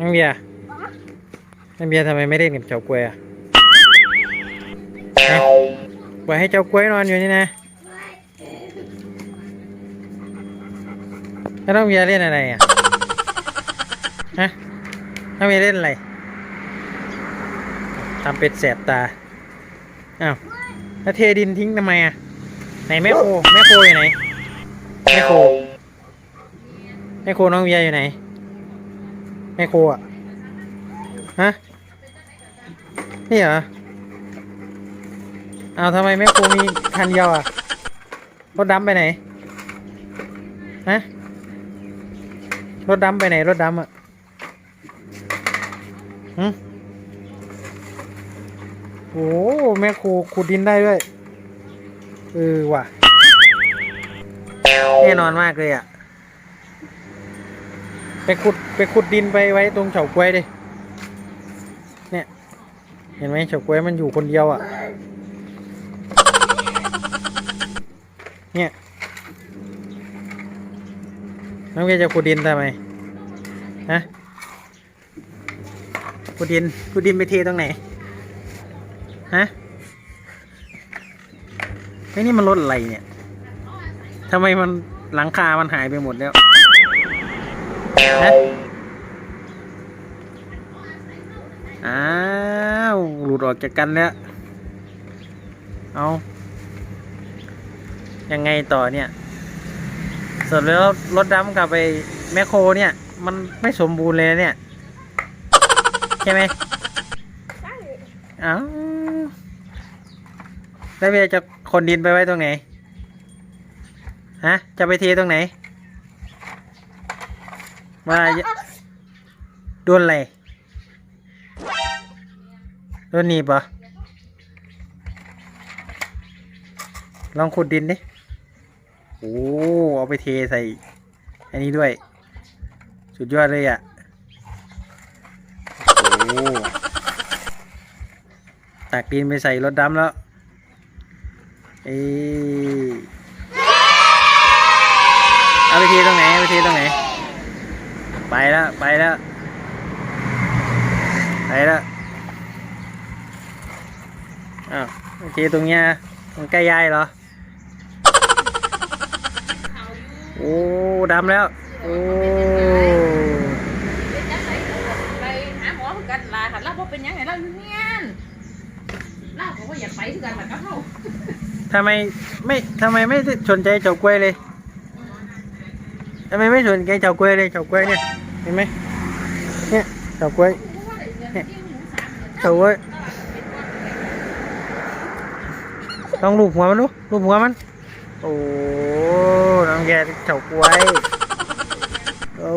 น้องเบียร์น้องเบียร์ทำไมไม่เล่นกับเจ้ากล้วยอะฮะปล่อยให้เจ้ากล้วยนอนอยู่นี่นะแล้วน้องเบียร์เล่นอะไรอะ ฮะน้องเบียร์เล่นอะไรทำเป็ดแสบตา อ้าวแล้วเทดินทิ้งทำไมอะ ไหนแม่โคแม่โคอยู่ไหน แม่โคแม่โคน้องเบียร์อยู่ไหน แม่โคอะ ฮะ นี่เหรอเอาทำไมแม่โคมีคันเดียวอะ รถดำไปไหน ฮะ รถดำไปไหน รถดำอะหืมโอ้แม่โคขุดดินได้ด้วย เออว่ะ แน่นอนมากเลยอะ ไปขุดไปขุดดินไปไว้ตรงเฉากล้วยดิ เนี่ย เห็นไหมเฉากล้วยมันอยู่คนเดียวอะ เนี่ย น้องเวียจะขุดดินทำไม ฮะ ขุดดิน ขุดดินไปเทตรงไหน ฮะไอ้นี่มันรถอะไรเนี่ยทำไมมันหลังคา มันหายไปหมดแล้ว ฮะอ้าวหลุดออกจากกันแล้ว เอายังไงต่อเนี่ยส่วนแล้วรถดำกับไปแมคโครเนี่ย มันไม่สมบูรณ์เลยเนี่ย ใช่ไหมเอ้าแล้วเวลาจะขนดินไปไว้ตรงไหน ฮะ จะไปเทตรงไหน มาโดนอะไรโดนหนีบเหรอลองขุดดินดิ โอ้ เอาไปเทใส่ อันนี้ด้วย สุดยอดเลยอะ โอ้ตักดินไปใส่รถดำแล้ว เอ้เอาไปเทตรงไหน เอาไปเทตรงไหน แล้วไปแล้วไปแล้วอ้าวโอเคตรงเนี้ยมันใกล้ยายเหรอ โอ้ดำแล้ว โอ้ไปหาหมอคือกันลาค่ะเราบ่เป็นหยังไงเราอยู่เนียนเราก็บ่อยากไปคือกันแบบกับเขาทำไมไม่ทำไมไม่สนใจเฉากล้วยเลยทำไมไม่สนใจเฉากล้วยเลยเฉากล้วยเนี่ย เห็นไหมเนี่ยเฉาก้วยเฉาก้วยต้องลูบหัวมันดูลูบหัวมัน โอ้น้องแกเฉาก้วยโอ้